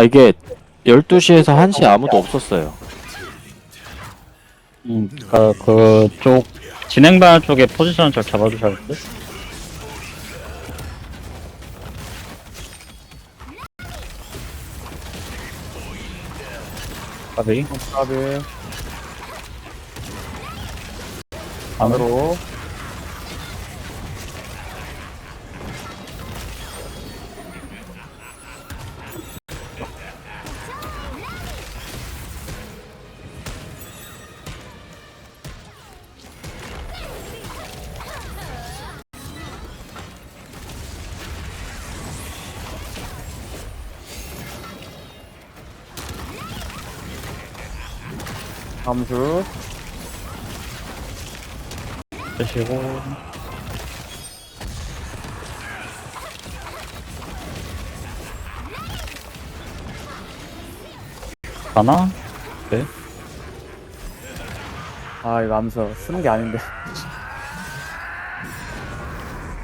아 이게 12시에서 1시 아무도 없었어요. 음, 그, 그쪽, 진행반 쪽에 포지션 잘 잡아주셔야 돼. 까비, 까비 안으로. 감수 드시고. 가나? 아 이거 암수 쓰는 게 아닌데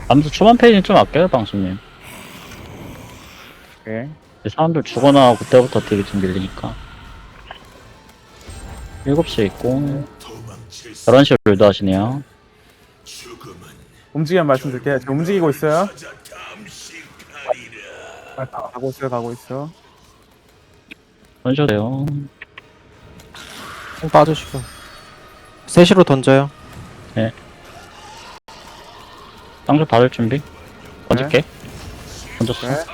아무튼 초반 페이지는 좀 아껴요, 방수님. 오케이 사람들 죽어나 그때부터 되게 좀 밀리니까. 7시에 있고, 11시에 롤드 하시네요. 움직이면 말씀드릴게요 지금 움직이고 있어요 가고 있어요 가고 있어 던져도 돼요. 좀 빠지시고. 3시로 던져요. 쌍줄 받을 준비. 던질게. 던졌어. 네.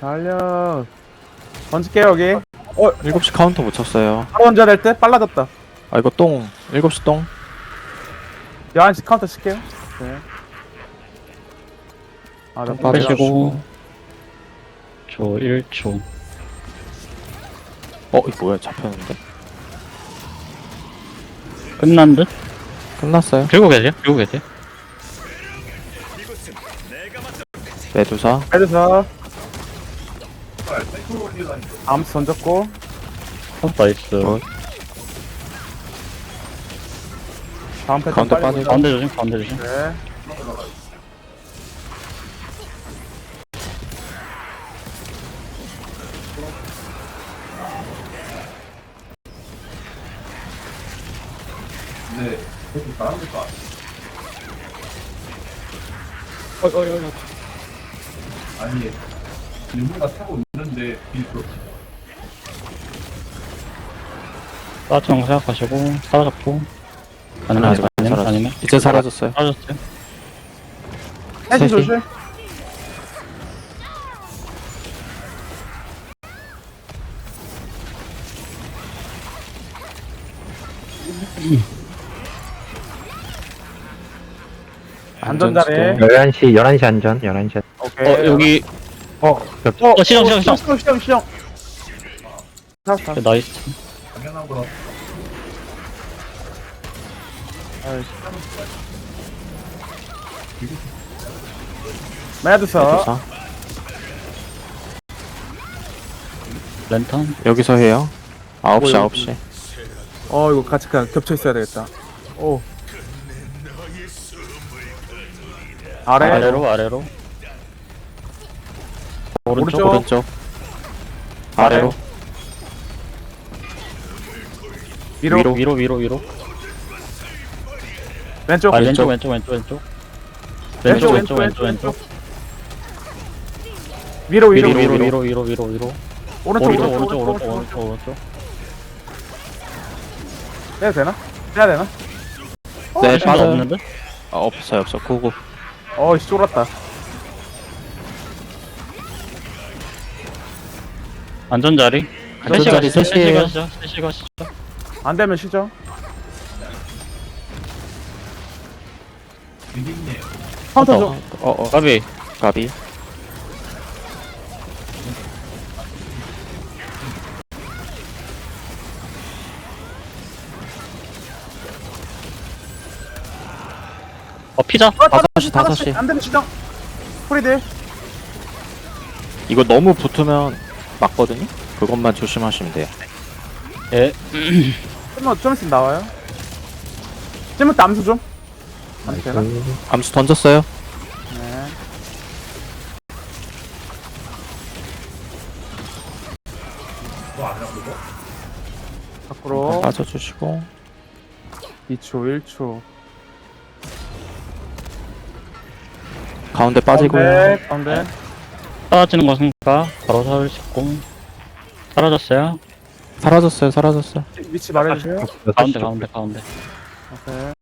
달려 던질게요 여기 7시 카운터 못 쳤어요. 바로 던져야 될때 빨라졌다 아 이거 똥. 7시 똥. 11시 카운터 칠게요 네. 아, 나좀 빨리 빼시고. 저 1초. 어 이거 뭐야 잡혔는데? 끝난 듯? 끝났어요. 들고 계세요? 들고 계세요? 매두사. 헤드사 암수 던졌고 어, 나이스. 어. 다음 패턴 가운데 빨리 빠지고. 보자. 가운데 조심, 가운데 조심. 네. 아니 누군가 타고 있는데 빌도 빠지는 거 생각하시고, 사라졌고. 아니면, 아직 안 아니면, 사라졌- 아니면. 이제 사라졌어요. 사라졌어요. 해시 셋이. 조심 안전자리. 11시, 11시 안전, 11시. 오케이 어, 여기, 어, 어, 시정, 시정, 시정. 시정 시정 시정 자, 자. 나이스. 당연한 거라 아이씨. 매드서. 랜턴. 여기서 해요. 9시 뭐, 9시. 어 이거 같이 그냥 겹쳐 있어야 되겠다 오 아래 아래로, 아래로. 오른쪽. 오른쪽. 오른쪽. 아래로. 위로, 위로, 위로, 위로, 위로. 왼쪽 아, 왼쪽, 왼쪽, 왼쪽, 왼쪽. 왼쪽, 왼쪽, 왼쪽, 왼쪽. 위로 위로, 위로 위로, 위로 위로, 위로, 위로, 위로. 오른쪽 오른쪽, 오른쪽 오른쪽, 오른쪽, 오른쪽. 해야 되나? 해야 되나? 네, 시간 빠져요. 없는데? 아, 없어요, 없어. 고고. 어이씨 쫄았다 안전자리. 안전자리 셋 셋이에요. 가시죠. 셋시 가시죠. 안 되면 쉬죠 카운터 어, 좀 어, 어, 가비. 가비. 어, 피자. 어, 다섯 시, 다섯 시. 안 되면 쉬죠 프리드 이거 너무 붙으면 맞거든요. 그것만 조심하시면 돼요. 예. 좀만 좀 있으면 나와요 찜은 남수 좀 안 되나? 암수 던졌어요. 네 밖으로 빠져주시고 2초 1초 가운데 빠지고요. 가운데 가운데 사라지는 거 생각 바로 사를 씻고 사라졌어요? 사라졌어요, 사라졌어요. 위치 말해주세요. 가운데 가운데 가운데. 오케이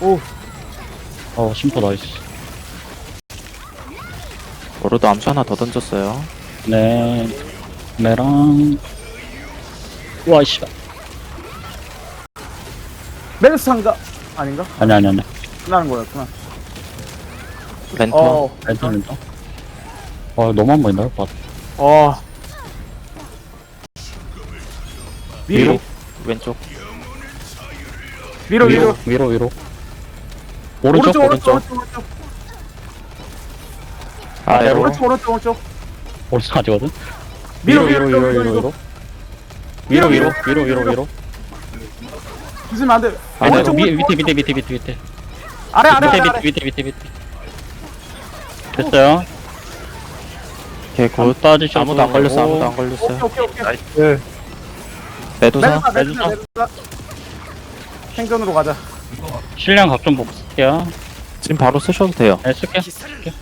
오 어 심포 나이스. 워로드 암수 하나 더 던졌어요. 네. 메랑. 우와 씨발 메르스한가 아닌가? 아니 아니 아니. 끝나는 거였구나. 랜턴. 어, 렌터 렌터 어 너무 나올 것 같아 어. 위로. 위로. 왼쪽. 위로 위로. 위로 위로 오른쪽 오른쪽 오른쪽. 오른쪽 오른쪽. 아래로. 오른쪽 오른쪽 오른쪽. 오른쪽 아니거든? 위로 위로 위로 위로 위로 위로. 위로 위로. 위로, 위로 위로 위로 위로. 주시면 안 돼 아래로. 오른쪽 밑에 오른쪽, 밑에 밑에 밑에 밑에 밑에 아래 아래 아래 밑에 아래 밑에 밑에 밑에 됐어요 오케이, 안 굿. 빠지셔도 아무도 안 걸렸어, 아무도 안 오케이 걸렸어요. 오케이 오케이 나이스. 매도사. 메르사 메르사 메두사. 메르사 생존으로 가자 실량 각좀 볼게요 지금 바로 쓰셔도 돼요. 네 쓸게요 쓸게요.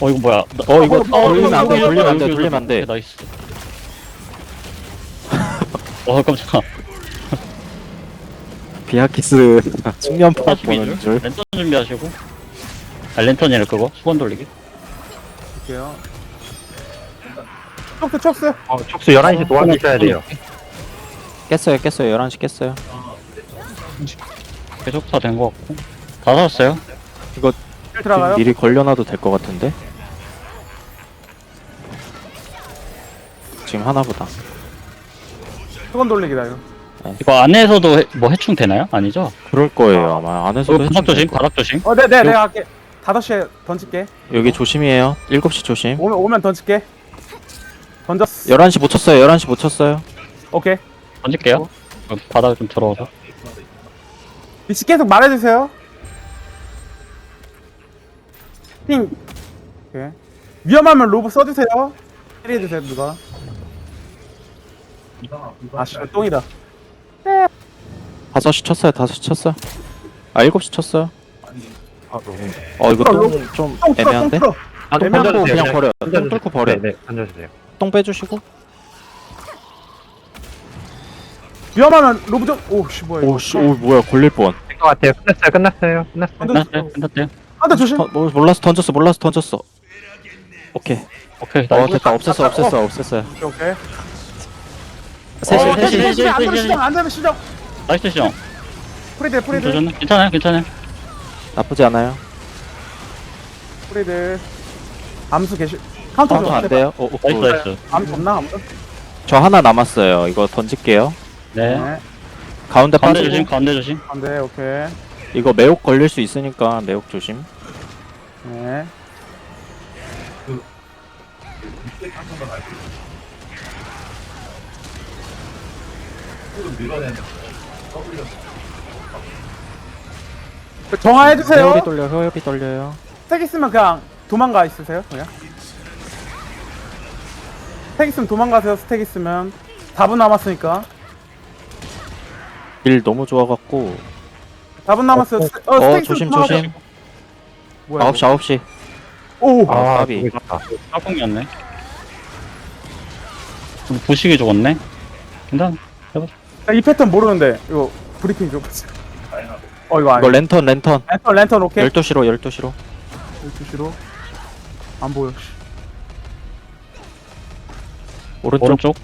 어 이거 뭐야 나- 어, 이거 어, 어, 돌리면 안 돼, 이거, 돌리면 안 돼, 이거, 돌리면 안 돼. 이거, 나이스 어 깜짝아 비아키스 측면파 사십 보는 줄 줄. 랜턴 준비하시고 아 랜턴이래 그거 수건 돌리기 볼게요 촉스 촉스 어, 촉수 11시 도와주셔야 돼요. 깼어요, 깼어요. 11시 깼어요. 계속 다된거 같고 다 이거 힐 들어가요 미리 걸려놔도 될 것 같은데. 지금 하나보다. 수건 돌리기다 이거 이거 안에서도 해, 뭐 해충 되나요? 아니죠? 그럴 거예요, 아마. 안에서도 이거 바닥 조심. 바닥 조심 어 네네 내가 할게 5시에 던질게 여기 조심이에요. 7시 조심. 오면 오면 던질게 던졌어 11시 못 쳤어요, 11시 못 쳤어요. 오케이 던질게요 어, 바닥 좀 들어와서 위치 계속 말해주세요 핑 오케이 위험하면 로브 써주세요 캐리해주세요 누가 아씨 똥이다 5시 쳤어요, 5시 쳤어요. 아, 7시 쳤어요. 아, 너무. 어, 이거 똥, 똥좀 애매한데? 아, 똥 빼고 거 그냥 그냥 버려요. 똥. 뚫고 버려요. 네, 네, 던져주세요. 똥 빼주시고. 위험하면 로브 좀 오씨 뭐야 이거 오 씨, 오, 뭐야, 걸릴 뻔. 될 것 같아요. 끝났어요, 끝났어요, 끝났어요. 끝났어요 끝났대요 한대 조심 어, 뭐, 몰라서 던졌어, 몰라서 던졌어. 오케이. 오케이 어, 됐다. 없앴어, 없앴어, 없앴어요. 오케이 오케이 셋이, 어, 셋이. 셋이, 셋이, 안 되면 안 시정 나이스 시정 프리드 프리드 조졌네 괜찮아요 괜찮아요 나쁘지 않아요. 프리드 암수 계시 카운터 카운터 좀안 돼요? 오, 오, 나이스 굿. 나이스 암수 없나 아무튼 저 하나 남았어요. 이거 던질게요. 네 네 가운데 가운데 빠지고. 조심 가운데 조심 안돼 오케이 이거 매혹 걸릴 수 있으니까 매혹 조심. 네 정화해주세요 회오리 돌려, 회오리 돌려요. 스택 있으면 그냥 도망가 있으세요 그냥 스택 있으면 도망가세요 스택 있으면 4분 남았으니까 일 너무 좋아갖고. 4분 남았어요 어, 스택- 어, 어, 스택 있으면 조심, 도망가세요. 조심. 뭐야 9시, 9시. 오 아, 아, 까비. 보기 좋다. 짝꿍이었네 좀 부식이 죽었네 괜찮아 이 패턴 모르는데 이거 브리핑 좀 어, 이거 이거 아니야 랜턴, 랜턴. 랜턴 랜턴 오케이 12시로, 12시로. 12시로 안 보여 씨. 오른쪽. 오른쪽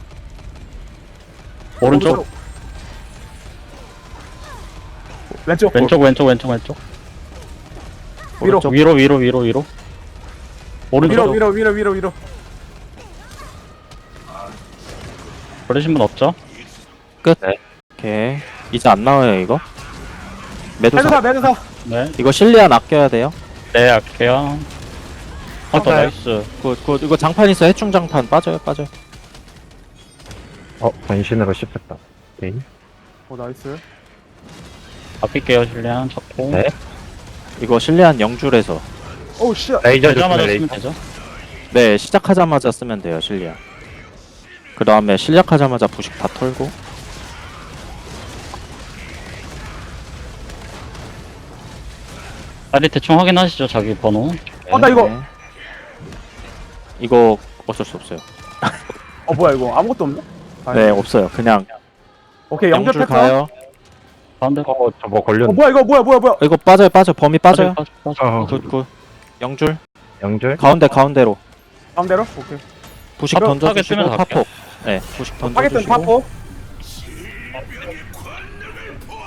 오른쪽 왼쪽 왼쪽 왼쪽 왼쪽 왼쪽 위로. 오른쪽. 위로 위로 위로 위로 오른쪽 위로 위로 위로 위로 위로 버리신 분 없죠? 오케이. 이제 안 나와요, 이거. 매도사. 매드사 네, 이거 실리안 아껴야 돼요. 네 할게요. 아, 더 네. 나이스. 굿, 굿. 이거 장판 있어. 해충 장판. 빠져요, 빠져요. 어, 변신으로 씹혔다. 오케이. 오 나이스 아낄게요 실리안 잡고 네. 이거 실리안 영줄에서 오우 씨 레이저 되자마자 좋습니다, 쓰면 레이저. 되죠 네 시작하자마자 쓰면 돼요 실리안 그 다음에 시작하자마자 부식 다 털고 빨리 대충 확인하시죠 자기 번호. 어, 나 이거- 네. 이거 어쩔 수 없어요. 어 뭐야 이거? 아무것도 없네? 아, 네 없어요. 그냥 오케이 연결 영줄 가요. 가운데 어, 저뭐어 걸렸네. 뭐야 이거 뭐야 뭐야 뭐야? 이거 빠져요 빠져 범위 빠져요. 빠져 빠져 어, 굿굿. 영줄. 영줄. 가운데 가운데로. 가운데로? 오케이. 부식 타겟 던져주시고 쓰면서 할게요. 파폭 네 부식 던져주시고. 파포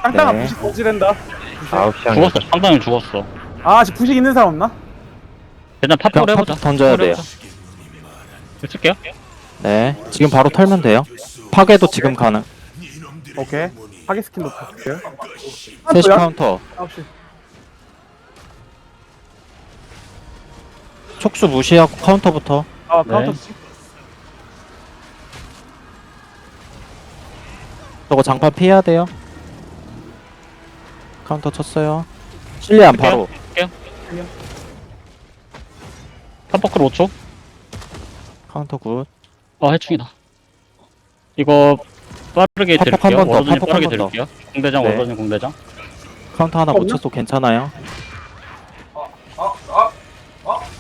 땅땅아 네. 부식 거지된다 아홉 시 죽었어. 상당히 죽었어. 아 지금 부식 있는 사람 없나? 일단 그냥 해보자. 팝 던져야 돼요. 쓸게요. 네. 지금 바로 털면 돼요. 파괴도 지금 가능. 오케이. 파괴 스킨 놓을게요. 3시 카운터. 9시 촉수 무시하고 카운터부터. 아 네. 카운터 치 저거 장판 피해야 돼요 카운터 쳤어요 실리안 바로 팝버클 5초 카운터 굿아 해충이다 이거 빠르게 드릴게요 한번 더, 팝업 빠르게 한번 더. 드릴게요 공대장 네. 워러드님 공대장 카운터 하나 못? 쳤어 괜찮아요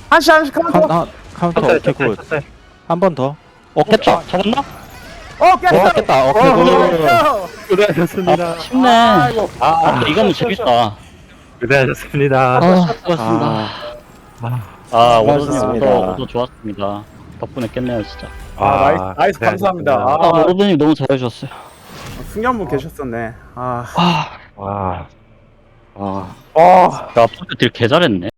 한시 한시 카운터 카운터 카운터 오케이 굿. 한 번 더. 어 깼다. 잡았나? 어 깼어 어 깼다. 오케이 어, 굿. 어, 고생하셨습니다. 아 쉽네. 아 이거. 아 근데 이거는 재밌다. 고생하셨습니다. 수고하셨습니다. 아, 아 워러드님 수고하셨습니다. 오더 오더 좋았습니다. 덕분에 깼네요 진짜. 아, 나이스, 나이스. 감사합니다. 아 아, 워러드님 너무 잘해주셨어요. 승현 분 계셨었네. 아. 와. 아. 어, 야 퍼즐 딜 개 잘했네